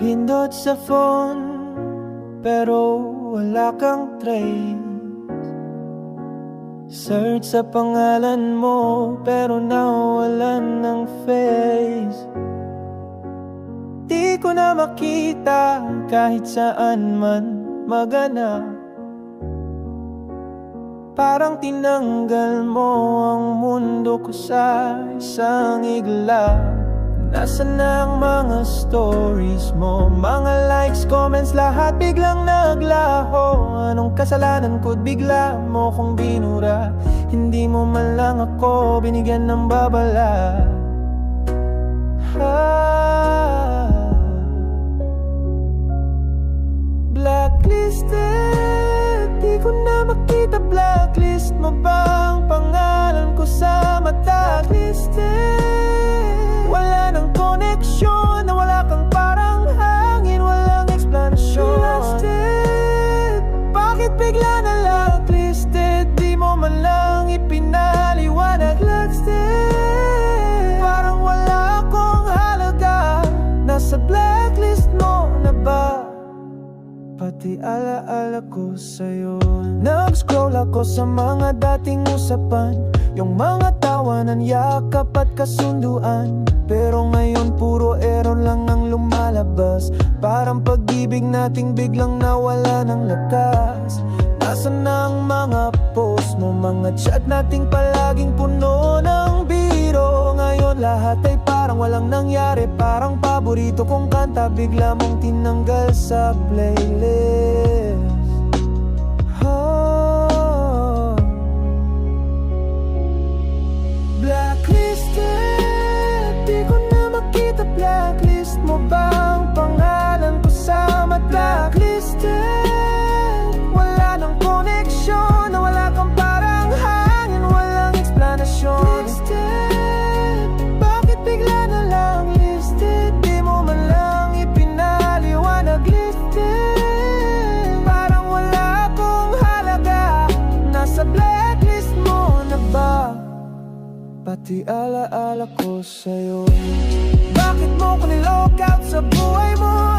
Pindot sa phone Pero wala kang trace. Search sa pangalan mo Pero nawalan ng face. Di ko na makita kahit saan man magana Parang tinanggal mo ang mundo ko sa isang igla Nasaan na ang mga stories mo? Mga likes, comments, lahat biglang naglaho Anong kasalanan ko't bigla mo kong binura? Hindi mo man lang ako binigyan ng babala Ah. Blacklisted Di ko na makita blacklist mo ba alaala ko sa'yo. Nag-scroll ako sa mga dating usapan. Yung mga tawanan, yakap at kasunduan. Pero ngayon puro error lang ang lumalabas. Parang pag-ibig nating biglang nawala ng lakas. Nasaan na ang mga post mo? Mga chat nating palaging puno ng biro. Ngayon lahat ay parang walang nangyari. Parang paborito kong kanta. Bigla mong tinanggal sa playlist Pati alaala -ala ko sa'yo Bakit mo ko nilockout sa buhay mo?